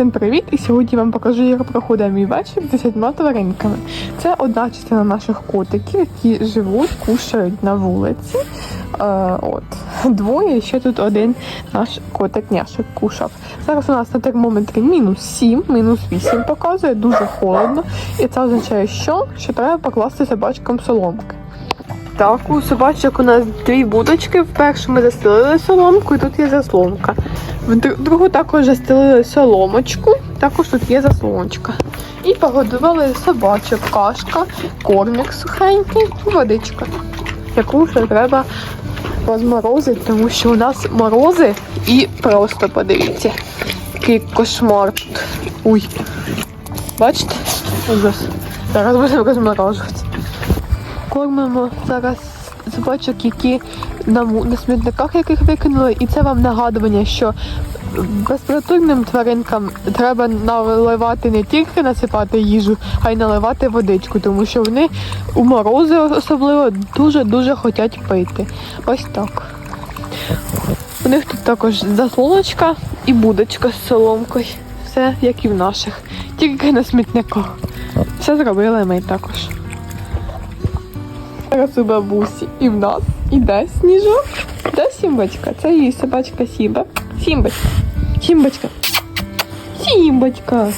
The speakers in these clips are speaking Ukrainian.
Всім привіт! І сьогодні вам покажу, як проходить мій вечір з 10 тваринками. Це одна частина наших котиків, які живуть, кушають на вулиці. Е, от. Двоє, ще тут один наш котик няшик кушав. Зараз у нас на термометрі мінус 7, мінус 8 показує, дуже холодно. І це означає, що, що треба покласти собачкам соломки. Так, у собачок у нас дві будочки. В першу ми застелили соломку, і тут є заслонка. В другу також застелили соломочку, також тут є заслоночка. І погодували собачок, кашка, кормик сухенький, водичка, яку ще треба розморозити, тому що у нас морози і просто подивіться, який кошмар тут. Ой. Бачите? Зараз будемо розморожувати. Кормимо зараз собачок, які на, на смітниках, яких викинули, і це вам нагадування, що безпритульним тваринкам треба наливати не тільки насипати їжу, а й наливати водичку, тому що вони у морози особливо дуже-дуже хочуть пити. Ось так. У них тут також заслоночка і будочка з соломкою. Все як і в наших, тільки на смітниках. Все зробили ми також. Зараз бабусі і в нас іде сніжок. Де Сімбочка? Це її собачка Сімба. Сімбочка. Сімбочка. Сімбочка.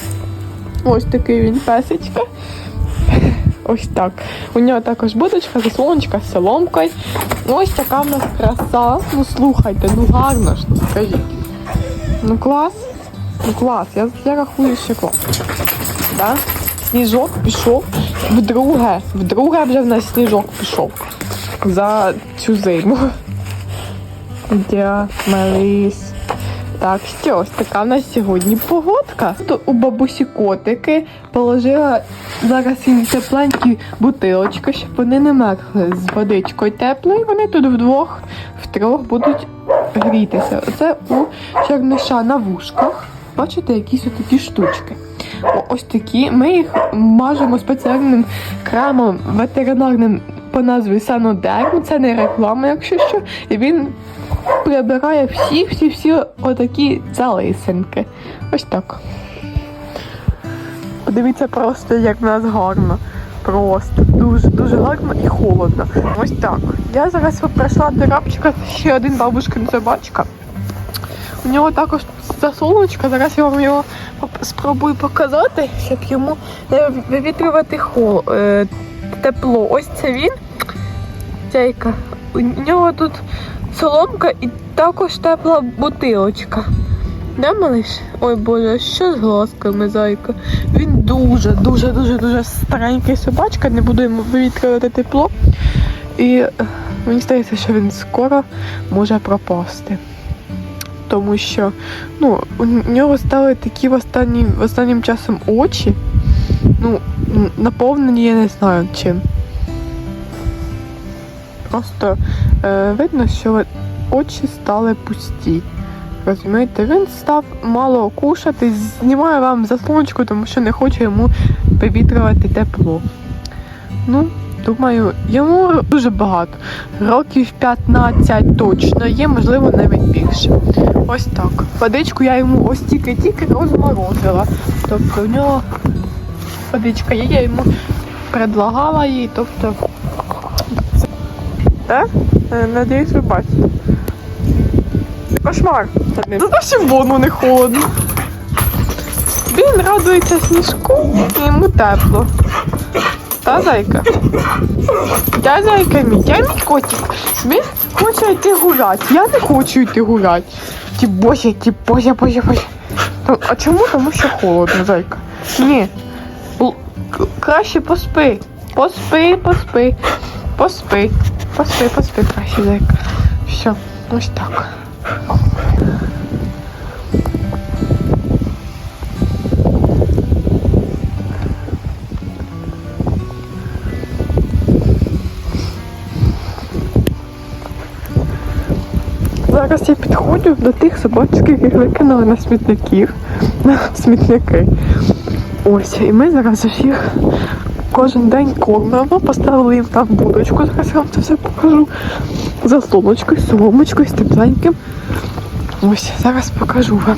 Ось такий він песечка. Ось так. У нього також будочка, заслоночка з соломкою. Ось така в нас краса. Ну слухайте, ну гарно ж, ну скажіть. Ну клас. Ну клас. Я, я рахую, що клас. Да? Сніжок пішов. Вдруге, вдруге вже в нас сніжок пішов за цю зиму. Дя. Так, що ось така в нас сьогодні погодка. Тут у бабусі котики положила зараз їм тепленькі бутилочки, щоб вони не мерзли з водичкою теплою. Вони тут вдвох, втрьох будуть грітися. Оце у черниша на вушках. Бачите, якісь отакі штучки. Ось такі. Ми їх мажемо спеціальним кремом ветеринарним по назві Санодерм. Це не реклама, якщо що. І він прибирає всі, всі, всі отакі залисинки. Ось так. Подивіться просто, як в нас гарно. Просто дуже дуже гарно і холодно. Ось так. Я зараз прийшла до рабчика, ще один бабушкин собачка. У нього також засолочка. Зараз я вам його спробую показати, щоб йому не вивітрювати е, тепло. Ось це він. Цейка. У нього тут соломка і також тепла бутилочка. Да, малиш? Ой Боже, що з глазками, зайка? Він дуже, дуже, дуже, дуже старенький собачка, не буду йому вивітрювати тепло. І е, мені здається, що він скоро може пропасти. Тому що ну, у нього стали такі в останнім, в останнім часом очі. Ну, наповнені, я не знаю чим. Просто е, видно, що очі стали пусті. Розумієте, він став мало кушати, знімає вам заслоночку, тому що не хоче йому вивітрювати тепло. Ну, думаю, йому дуже багато. Років 15 точно є, можливо, навіть більше. Ось так. Водичку я йому ось тільки-тільки розморозила. Тобто у нього водичка є, я йому предлагала їй, тобто. Так? Е, Надіюсь, ви бачите. Кошмар. Ну, наші воно не холодно. Він радується сніжку і йому тепло. Та зайка? Я зайка мій, я мій котик. Він хоче йти гуляти. Я не хочу йти гуляти. Ті боже, ті боже, боже, боже. А чому? Тому що холодно, зайка. Ні. Краще поспи. Поспи, поспи. Поспи. Поспи, поспи, краще, зайка. Все, ось так. Зараз я підходжу до тих собачок, яких викинули на смітників, на смітники. Ось, і ми зараз їх кожен день кормимо, поставили їм там будочку, зараз я вам це все покажу. Заслоночкою, соломочкою, з тепленьким. Ось, зараз покажу вам.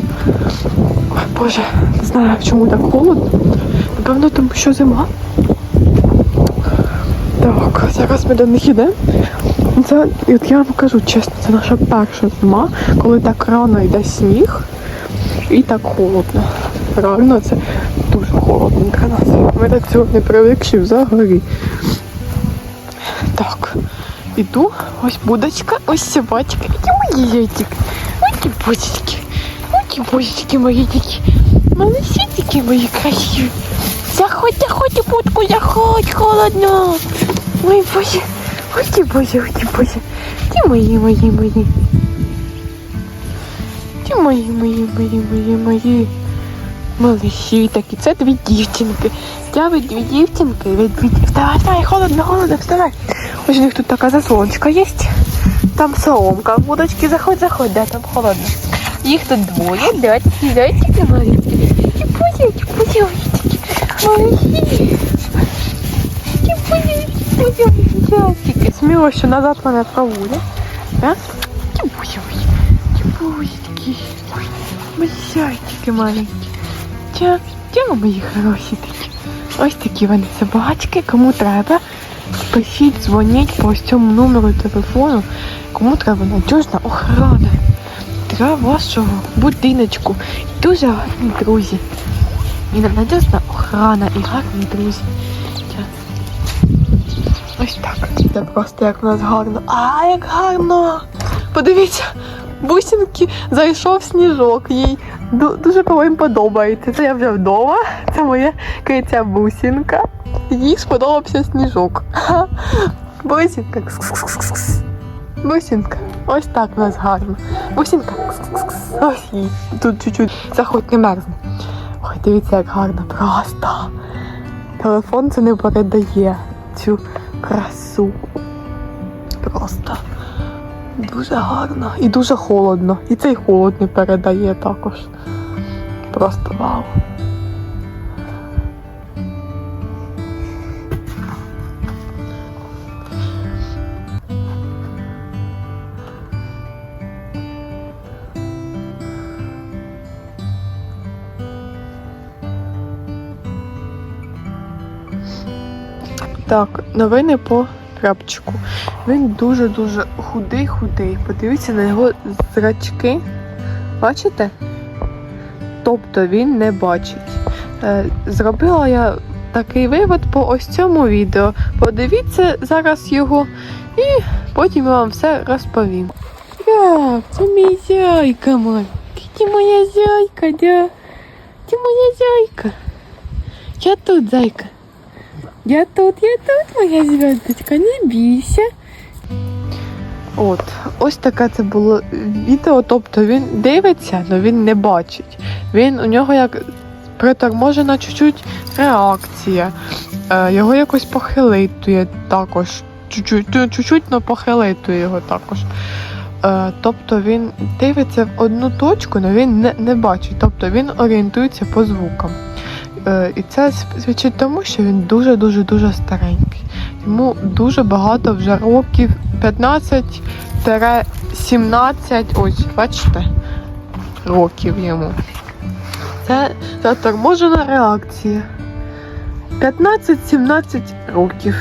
Боже, не знаю, чому так холодно. Напевно, тому що зима. Так, зараз ми до них йдемо. Це, і от я вам кажу чесно, це наша перша зима, коли так рано йде сніг і так холодно. Реально це дуже холодно для нас. Ми до цього не привикші взагалі. Так, іду, ось будочка, ось собачка. Які мої зайчики. Ось і бусечки. Ось і бусечки мої такі. Малесітики мої красиві. Заходь, заходь будку, заходь, холодно. Ой, боже. Ой, ті боже, ой, ті боже. Ті мої, мої, мої. Ті мої, мої, мої, мої, мої. Малиші такі, це дві дівчинки. Я ви дві дівчинки, ви дві. Вставай, вставай, холодно, холодно, вставай. Ось у них тут така заслоночка є. Там соломка в будочці, заходь, заходь, да, там холодно. Їх тут двоє, дядьки, дядьки маленькі. Ті пузі, пузі, малиші. Ті пузі, пузі. Сміло, що назад мене проводять. Да? Ті пузі, ті пузі, Ой, маленькі. Тя, тя, мої хороші такі. Ось такі вони собачки. Кому треба, пишіть, дзвоніть по цьому номеру телефону. Кому треба надіжна охорона для вашого будиночку. Дуже гарні друзі. І надіжна охорона, і гарні друзі. Ось так. Це просто як у нас гарно. А, як гарно! Подивіться, бусинки зайшов сніжок. Їй дуже по-моєму подобається. Це я вже вдома. Це моя киця бусинка. Їй сподобався сніжок. Бусинка. Бусинка. Ось так у нас гарно. Бусинка. Ось їй. Тут чуть-чуть заходь не мерзне. Ой, дивіться, як гарно. Просто. Телефон це не передає цю красу. Просто. Дуже гарно і дуже холодно. І цей холод не передає також. Просто вау. Так, новини по крапчику. Він дуже-дуже худий-худий. Подивіться на його зрачки. Бачите? Тобто він не бачить. Е, Зробила я такий вивод по ось цьому відео. Подивіться зараз його і потім я вам все розповім. Як, це мій зяйка маленький. Ти моя зяйка, да? Ти моя зяйка. Я тут, зайка. Я тут, я тут, моя зв'язочка, не бійся. От, ось таке це було відео. Тобто він дивиться, але він не бачить. Він у нього як приторможена чуть-чуть реакція. Е, його якось похилитує також. Чуть-чуть, ну, але похилитує його також. Е, тобто він дивиться в одну точку, але він не, не бачить. Тобто він орієнтується по звукам. Е, І це свідчить тому, що він дуже-дуже дуже старенький. Йому дуже багато вже років 15-17, ось, бачите, років йому. Це заторможена реакція. 15-17 років.